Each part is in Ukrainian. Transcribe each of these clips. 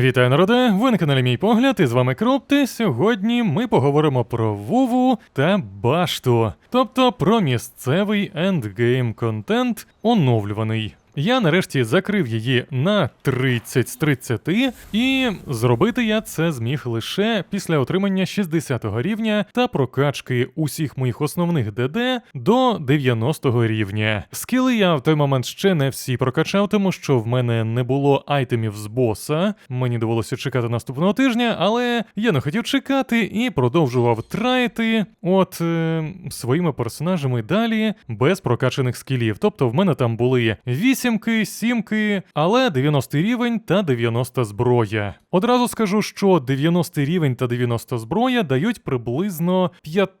Вітаю народе! Ви на каналі Мій Погляд, і з вами Кропти. Сьогодні ми поговоримо про Вову та Башту, тобто про місцевий ендгейм контент оновлюваний. Я нарешті закрив її на 30 з 30, і зробити я це зміг лише після отримання 60-го рівня та прокачки усіх моїх основних ДД до 90-го рівня. Скіли я в той момент ще не всі прокачав, тому що в мене не було айтемів з боса. Мені довелося чекати наступного тижня, але я не хотів чекати і продовжував трайти от е, своїми персонажами далі без прокачаних скілів. Тобто в мене там були вісімки, сімки, але 90 рівень та 90 зброя. Одразу скажу, що 90 рівень та 90 зброя дають приблизно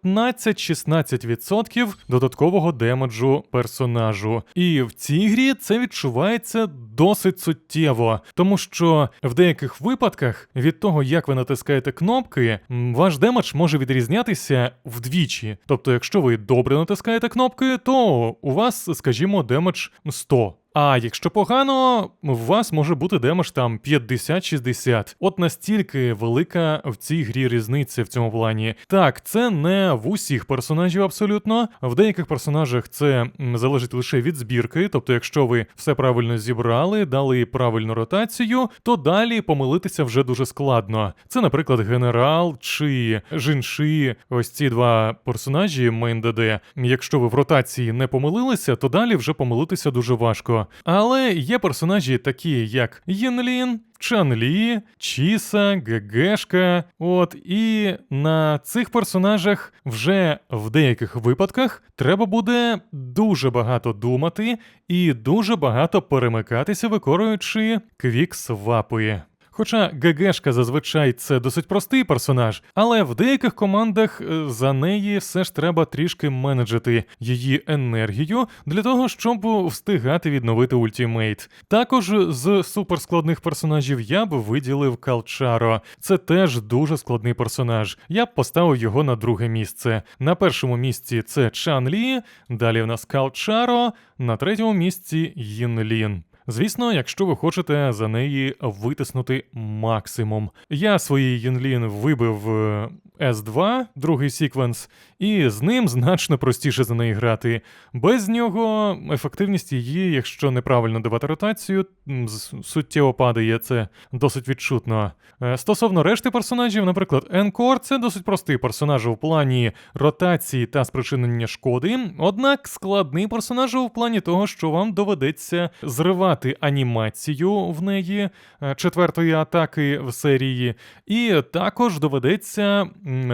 15-16% додаткового демеджу персонажу. І в цій грі це відчувається досить суттєво, тому що в деяких випадках від того, як ви натискаєте кнопки, ваш демедж може відрізнятися вдвічі. Тобто, якщо ви добре натискаєте кнопки, то у вас, скажімо, демедж 100. А якщо погано, у вас може бути демедж там 50-60. От настільки велика в цій грі різниця в цьому плані. Так, це не в усіх персонажів абсолютно. В деяких персонажах це залежить лише від збірки. Тобто, якщо ви все правильно зібрали, дали правильну ротацію, то далі помилитися вже дуже складно. Це, наприклад, генерал чи жінши. Ось ці два персонажі Мейн. Якщо ви в ротації не помилилися, то далі вже помилитися дуже важко. Але є персонажі такі, як Єнлін, Чанлі, Чіса, Гегешка. От і на цих персонажах вже в деяких випадках треба буде дуже багато думати і дуже багато перемикатися, виконуючи квіксвапи. Хоча ГГшка зазвичай це досить простий персонаж, але в деяких командах е, за неї все ж треба трішки менеджити її енергію для того, щоб встигати відновити ультімейт. Також з суперскладних персонажів я б виділив Калчаро. Це теж дуже складний персонаж. Я б поставив його на друге місце. На першому місці це Чан Лі, далі в нас Калчаро, на третьому місці Їнлін. Звісно, якщо ви хочете за неї витиснути максимум. Я своїй Єнлін вибив е, S2, другий секвенс, і з ним значно простіше за неї грати. Без нього ефективність її, якщо неправильно давати ротацію, суттєво падає, це досить відчутно. Е, Стосовно решти персонажів, наприклад, Енкор це досить простий персонаж у плані ротації та спричинення шкоди, однак складний персонаж у плані того, що вам доведеться зривати анімацію в неї е, четвертої атаки в серії, і також доведеться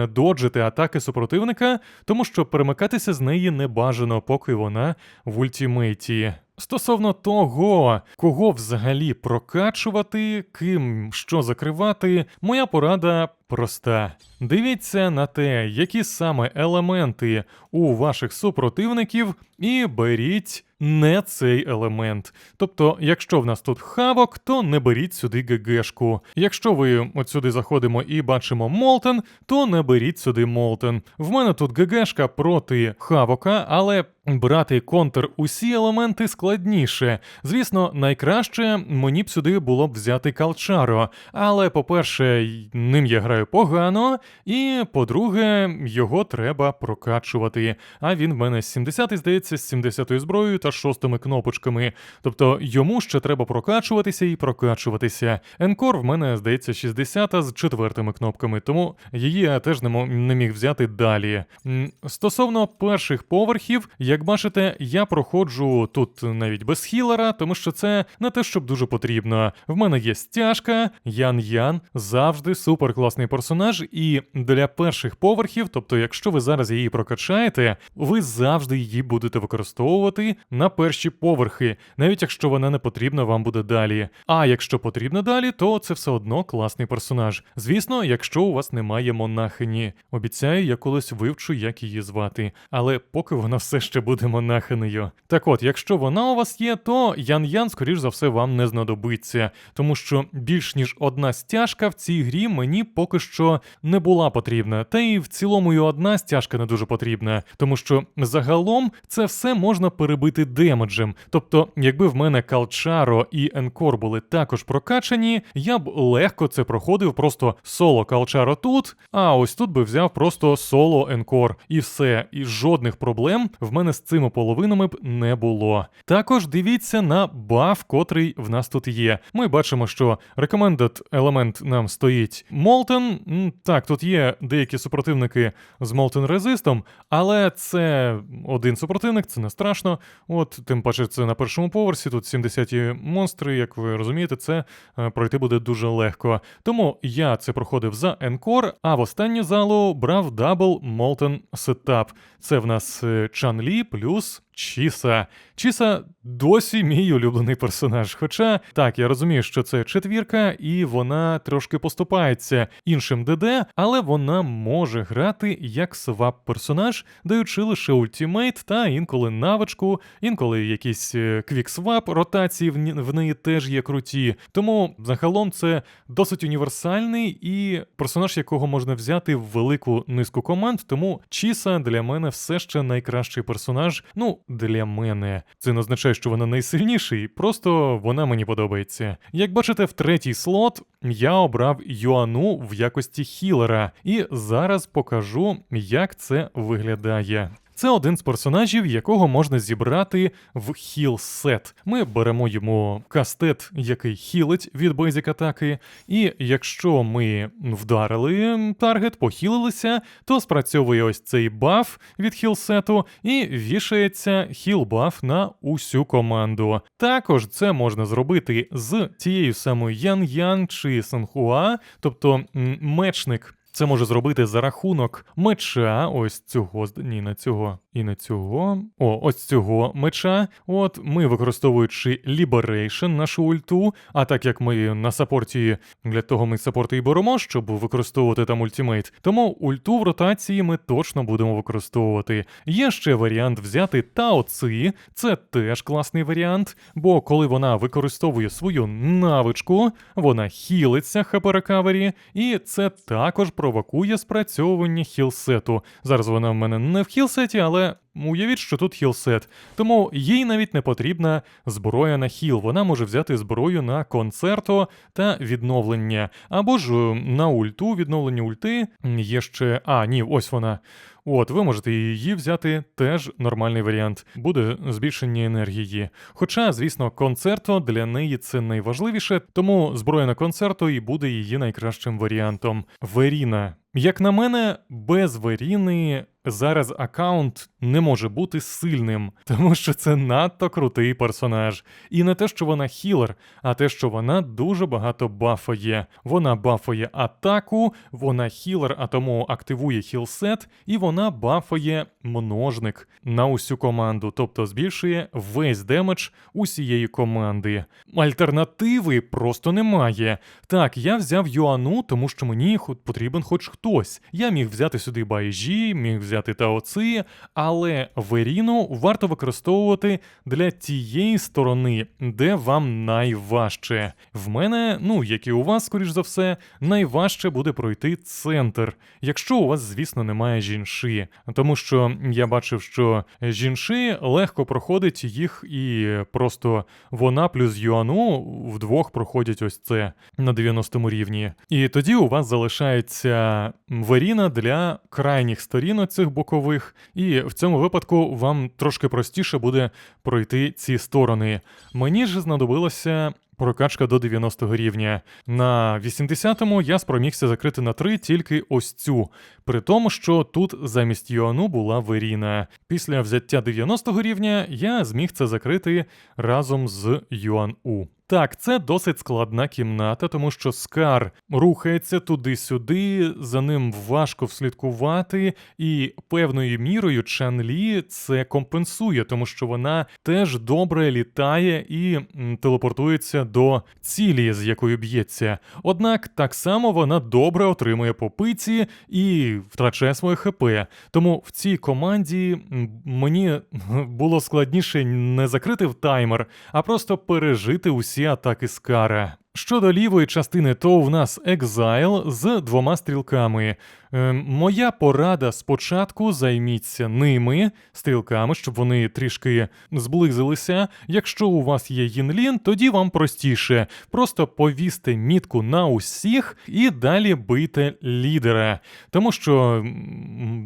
доджити атаки супротивника, тому що перемикатися з неї не бажано, поки вона в ультімейті. Стосовно того, кого взагалі прокачувати, ким що закривати, моя порада проста. Дивіться на те, які саме елементи у ваших супротивників, і беріть не цей елемент. Тобто, якщо в нас тут хавок, то не беріть сюди ГГшку. Якщо ви от сюди заходимо і бачимо Молтен, то не беріть сюди Молтен. В мене тут ГГшка проти хавока, але брати контр усі елементи складніше. Звісно, найкраще мені б сюди було б взяти Калчаро, але, по-перше, ним я граю погано, і по-друге, його треба прокачувати. А він в мене з 70 здається, з 70 зброєю та шостими кнопочками. Тобто йому ще треба прокачуватися і прокачуватися. Енкор в мене здається 60 з четвертими кнопками, тому її я теж не, міг взяти далі. Стосовно перших поверхів, як бачите, я проходжу тут навіть без хілера, тому що це не те, щоб дуже потрібно. В мене є стяжка, Ян Ян, завжди суперкласний персонаж, і для перших поверхів, тобто, якщо ви зараз її прокачаєте, ви завжди її будете використовувати на перші поверхи, навіть якщо вона не потрібна вам буде далі. А якщо потрібна далі, то це все одно класний персонаж. Звісно, якщо у вас немає монахині. Обіцяю, я колись вивчу, як її звати. Але поки вона все ще буде монахинею. Так от, якщо вона у вас є, то Ян-Ян, скоріш за все, вам не знадобиться, тому що більш ніж одна стяжка в цій грі мені поки що не була потрібна. Та й в цілому і одна стяжка не дуже потрібна, тому що загалом це все можна перебити демеджем. Тобто, якби в мене Калчаро і Енкор були також прокачані, я б легко це проходив просто соло Калчаро тут, а ось тут би взяв просто соло Енкор і все, і жодних проблем в мене з цими половинами б не було. Також дивіться на баф, котрий в нас тут є. Ми бачимо, що recommended елемент нам стоїть Molten. Так, тут є деякі супротивники з Molten Resist, але це один супротивник, це не страшно. От, тим паче, це на першому поверсі, тут 70 монстри, як ви розумієте, це е, пройти буде дуже легко. Тому я це проходив за Encore, а в останню залу брав Double Molten Setup. Це в нас е, Чан Лі плюс Чіса. Чіса досі мій улюблений персонаж. Хоча так, я розумію, що це четвірка, і вона трошки поступається іншим ДД, але вона може грати як свап персонаж, даючи лише ультімейт та інколи навичку, інколи якісь е, квіксвап ротації в неї теж є круті. Тому загалом це досить універсальний і персонаж, якого можна взяти в велику низку команд. Тому Чіса для мене все ще найкращий персонаж. Ну, для мене. Це не означає, що вона найсильніший, просто вона мені подобається. Як бачите, в третій слот я обрав Юану в якості хілера, і зараз покажу, як це виглядає. Це один з персонажів, якого можна зібрати в хіл сет. Ми беремо йому кастет, який хілить від бейзік атаки, і якщо ми вдарили таргет, похилилися, то спрацьовує ось цей баф від хіл-сету і вішається хіл-баф на усю команду. Також це можна зробити з тією самою Ян-Ян чи Санхуа, тобто мечник це може зробити за рахунок меча, ось цього, ні, не цього, і не цього. О, ось цього меча. От ми, використовуючи Liberation, нашу ульту, а так як ми на саппорті, для того ми саппорти і беремо, щоб використовувати там ультимейт, тому ульту в ротації ми точно будемо використовувати. Є ще варіант взяти Тао Ци, це теж класний варіант, бо коли вона використовує свою навичку, вона хілиться хп рекавері, і це також провокує спрацьовування хілсету. Зараз вона в мене не в хілсеті, але уявіть, що тут хілсет. Тому їй навіть не потрібна зброя на хіл. Вона може взяти зброю на концерто та відновлення. Або ж е, на ульту, відновлення ульти. Є ще. А, ні, ось вона. От, ви можете її взяти, теж нормальний варіант. Буде збільшення енергії. Хоча, звісно, концерто для неї це найважливіше, тому зброя на концерто і буде її найкращим варіантом. Веріна. Як на мене, без Веріни зараз аккаунт не може бути сильним, тому що це надто крутий персонаж. І не те, що вона хілер, а те, що вона дуже багато бафає. Вона бафає атаку, вона хілер, а тому активує хілсет, і вона бафає множник на усю команду, тобто збільшує весь демедж усієї команди. Альтернативи просто немає. Так, я взяв Юану, тому що мені потрібен хоч хтось. Я міг взяти сюди Байжі, міг взяти Таоци, але Веріну варто використовувати для тієї сторони, де вам найважче. В мене, ну як і у вас, скоріш за все, найважче буде пройти центр, якщо у вас, звісно, немає жінши. Тому що я бачив, що жінши легко проходить їх, і просто вона плюс Юану вдвох проходять ось це на 90 рівні. І тоді у вас залишається Веріна для крайніх сторін цих бокових, і в цьому випадку вам трошки простіше буде пройти ці сторони. Мені ж знадобилося. Прокачка до 90 рівня. На 80-му я спромігся закрити на 3 тільки ось цю, при тому, що тут замість Юану була Веріна. Після взяття 90 рівня я зміг це закрити разом з Юан У. Так, це досить складна кімната, тому що Скар рухається туди-сюди, за ним важко вслідкувати, і певною мірою Чан Лі це компенсує, тому що вона теж добре літає і телепортується до цілі, з якою б'ється. Однак так само вона добре отримує по пиці і втрачає своє ХП. Тому в цій команді мені було складніше не закрити в таймер, а просто пережити усі атаки Скара. Щодо лівої частини, то в нас Exile з двома стрілками. Е, моя порада спочатку займіться ними, стрілками, щоб вони трішки зблизилися. Якщо у вас є Їнлін, тоді вам простіше. Просто повісьте мітку на усіх і далі бийте лідера. Тому що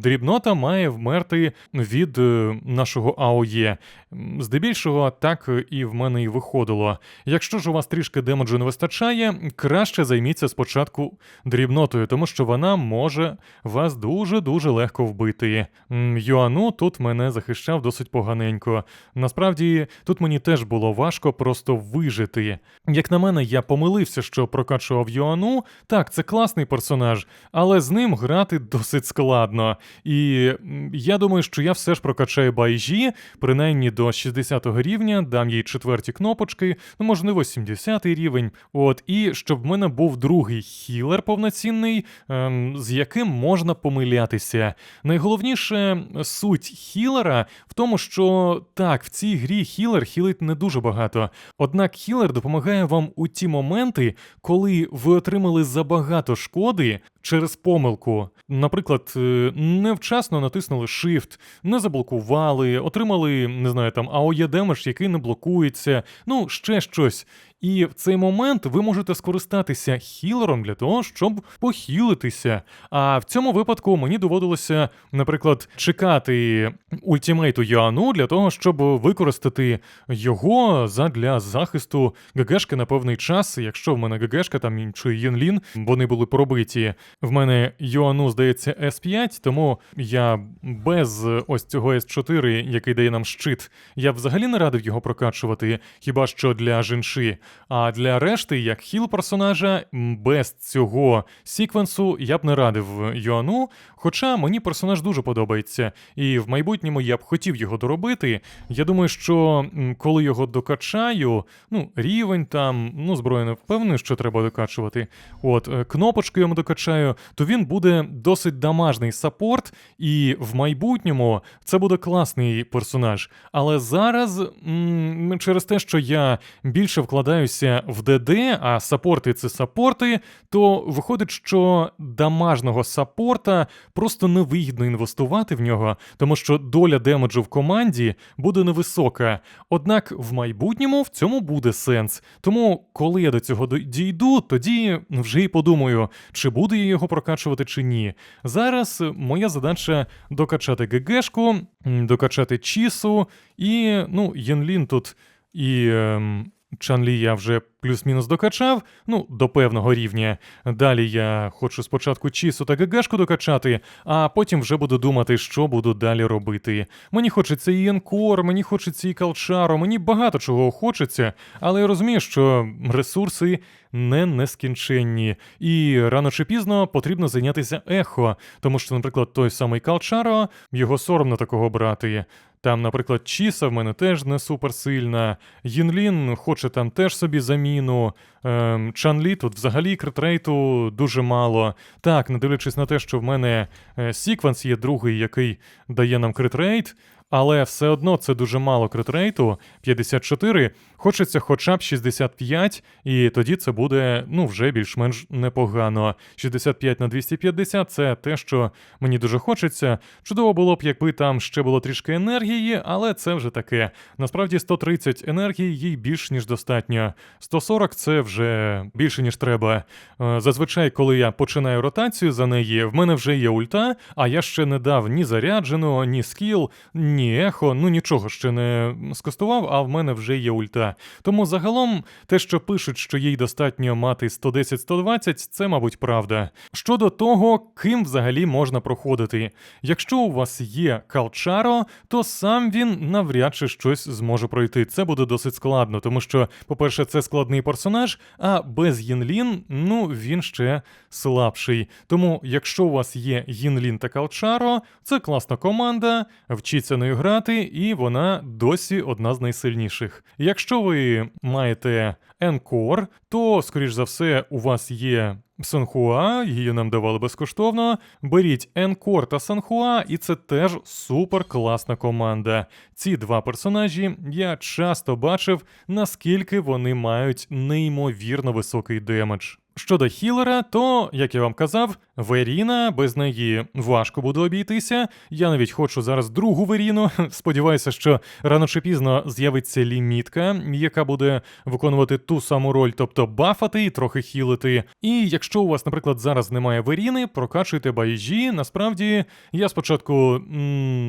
дрібнота має вмерти від е, нашого АОЄ. Здебільшого так і в мене і виходило. Якщо ж у вас трішки демеджу не вистачає, краще займіться спочатку дрібнотою, тому що вона може вас дуже-дуже легко вбити. Юану тут мене захищав досить поганенько. Насправді, тут мені теж було важко просто вижити. Як на мене, я помилився, що прокачував Юану. Так, це класний персонаж, але з ним грати досить складно. І я думаю, що я все ж прокачаю Байжі, принаймні до 60-го рівня, дам їй четверті кнопочки, ну можливо, 70-й рівень. От, і щоб в мене був другий хілер повноцінний, ем, з яким можна помилятися. Найголовніше суть хілера в тому, що так, в цій грі хілер хілить не дуже багато. Однак хілер допомагає вам у ті моменти, коли ви отримали забагато шкоди через помилку. Наприклад, е, невчасно натиснули Shift, не заблокували, отримали, не знаю, там демедж, який не блокується, ну ще щось. І в цей момент ви можете скористатися хілером для того, щоб похілитися. А в цьому випадку мені доводилося, наприклад, чекати ультімейту Яну для того, щоб використати його задля захисту ГГшки на певний час. Якщо в мене ГГшка там чи Єнлін, вони були пробиті. В мене Йоану, здається, S5, тому я без ось цього S4, який дає нам щит, я взагалі не радив його прокачувати, хіба що для жінши. А для решти, як хіл персонажа, без цього сіквенсу я б не радив Йоану. Хоча мені персонаж дуже подобається, і в майбутньому я б хотів його доробити. Я думаю, що коли його докачаю, ну, рівень там, ну, зброю не впевнений, що треба докачувати. От, е, кнопочку йому докачаю, то він буде досить дамажний саппорт, і в майбутньому це буде класний персонаж. Але зараз, м, через те, що я більше вкладаюся в ДД, а саппорти це саппорти, то виходить, що дамажного саппорта просто невигідно інвестувати в нього, тому що доля демеджу в команді буде невисока. Однак в майбутньому в цьому буде сенс. Тому, коли я до цього дійду, тоді вже й подумаю, чи буду я його прокачувати чи ні. Зараз моя задача докачати ГГшку, докачати Чісу і, ну, Єнлін тут і. Ем... Чанлі я вже плюс-мінус докачав, ну, до певного рівня. Далі я хочу спочатку Чісу та ГГшку докачати, а потім вже буду думати, що буду далі робити. Мені хочеться і Енкор, мені хочеться і Калчаро, мені багато чого хочеться, але я розумію, що ресурси не нескінченні. І рано чи пізно потрібно зайнятися ехо, тому що, наприклад, той самий Калчаро, його соромно такого брати. Там, наприклад, Чіса в мене теж не суперсильна. Їнлін хоче там теж собі заміну. Ем, Чанлі тут взагалі критрейту дуже мало. Так, не дивлячись на те, що в мене е, Сіквенс є другий, який дає нам критрейт, але все одно це дуже мало критрейту. 54. Хочеться хоча б 65, і тоді це буде ну вже більш-менш непогано. 65 на 250 це те, що мені дуже хочеться. Чудово було б, якби там ще було трішки енергії, але це вже таке. Насправді 130 енергії їй більш ніж достатньо. 140 це вже більше ніж треба. Е, Зазвичай, коли я починаю ротацію за неї, в мене вже є ульта, а я ще не дав ні зарядженого, ні скіл, ні ні ехо, ну нічого ще не скастував, а в мене вже є ульта. Тому загалом те, що пишуть, що їй достатньо мати 110-120, це, мабуть, правда. Щодо того, ким взагалі можна проходити. Якщо у вас є Калчаро, то сам він навряд чи щось зможе пройти. Це буде досить складно, тому що, по-перше, це складний персонаж, а без Їнлін, ну він ще слабший. Тому, якщо у вас є Їнлін та Калчаро, це класна команда, вчіться нею грати, і вона досі одна з найсильніших. Якщо ви маєте Енкор, то, скоріш за все, у вас є Санхуа, її нам давали безкоштовно. Беріть Енкор та Санхуа, і це теж супер класна команда. Ці два персонажі я часто бачив, наскільки вони мають неймовірно високий демедж. Щодо хілера, то, як я вам казав, Веріна, без неї важко буде обійтися. Я навіть хочу зараз другу Веріну. Сподіваюся, що рано чи пізно з'явиться лімітка, яка буде виконувати ту саму роль, тобто бафати і трохи хілити. І якщо у вас, наприклад, зараз немає Веріни, прокачуйте байжі. Насправді, я спочатку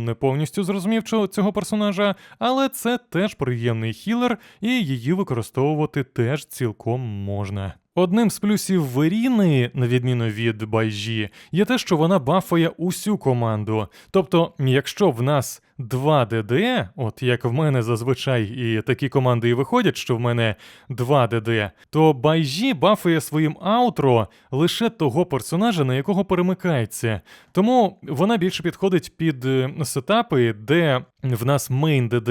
не повністю зрозумів цього персонажа, але це теж приємний хілер, і її використовувати теж цілком можна. Одним з плюсів Веріни, на відміну від Байжі, є те, що вона бафає усю команду. Тобто, якщо в нас 2 ДД, от як в мене зазвичай і такі команди і виходять, що в мене 2 ДД, то Байжі бафує своїм аутро лише того персонажа, на якого перемикається. Тому вона більше підходить під е, сетапи, де в нас мейн ДД.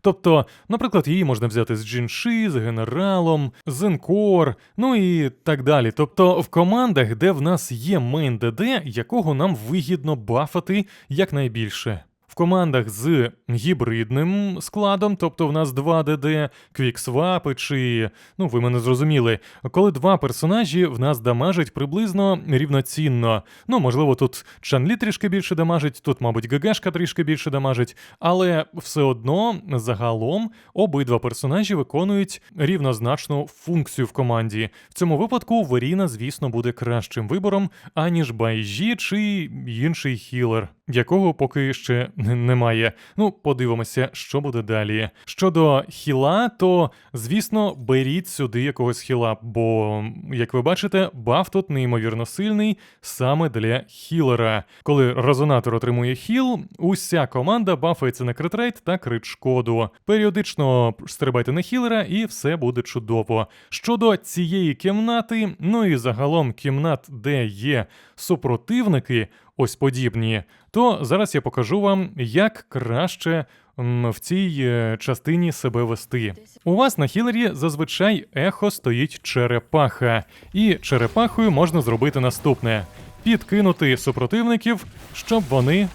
Тобто, наприклад, її можна взяти з Джінши, з генералом, з Енкор, ну і так далі. Тобто в командах, де в нас є мейн ДД, якого нам вигідно бафати якнайбільше. Командах з гібридним складом, тобто в нас 2 ДД, квіксвапи чи. Ну, ви мене зрозуміли, коли два персонажі в нас дамажать приблизно рівноцінно. Ну, можливо, тут Чанлі трішки більше дамажить, тут, мабуть, ГГшка трішки більше дамажить, але все одно загалом обидва персонажі виконують рівнозначну функцію в команді. В цьому випадку Веріна, звісно, буде кращим вибором, аніж Байжі чи інший хілер, якого поки ще немає. Ну, подивимося, що буде далі. Щодо хіла, то звісно, беріть сюди якогось хіла, бо, як ви бачите, баф тут неймовірно сильний саме для хілера. Коли резонатор отримує хіл, уся команда бафається на критрейт та крит шкоду. Періодично стрибайте на хілера, і все буде чудово. Щодо цієї кімнати, ну і загалом кімнат, де є супротивники, ось подібні, то зараз я покажу вам, як краще в цій е, частині себе вести. У вас на хілері зазвичай ехо стоїть черепаха, і черепахою можна зробити наступне: підкинути супротивників, щоб вони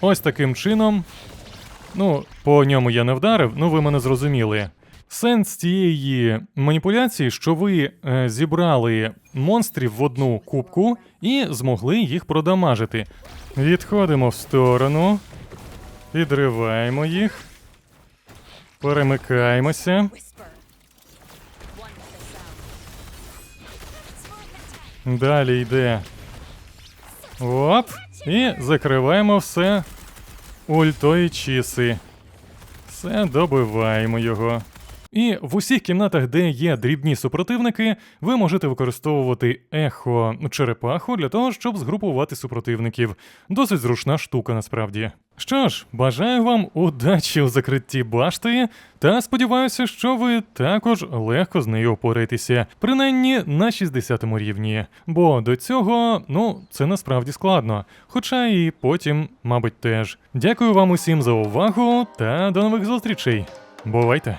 ось таким чином. Ну, по ньому я не вдарив, ну ви мене зрозуміли. Сенс цієї маніпуляції, що ви е, зібрали монстрів в одну кубку і змогли їх продамажити. Відходимо в сторону, підриваємо їх, перемикаємося. Далі йде. Оп. І закриваємо все ультої чіси. Все, добиваємо його. І в усіх кімнатах, де є дрібні супротивники, ви можете використовувати ехо черепаху для того, щоб згрупувати супротивників. Досить зручна штука насправді. Що ж, бажаю вам удачі у закритті башти, та сподіваюся, що ви також легко з нею опораєтеся, принаймні на 60 рівні. Бо до цього, ну, це насправді складно. Хоча і потім, мабуть, теж. Дякую вам усім за увагу та до нових зустрічей. Бувайте!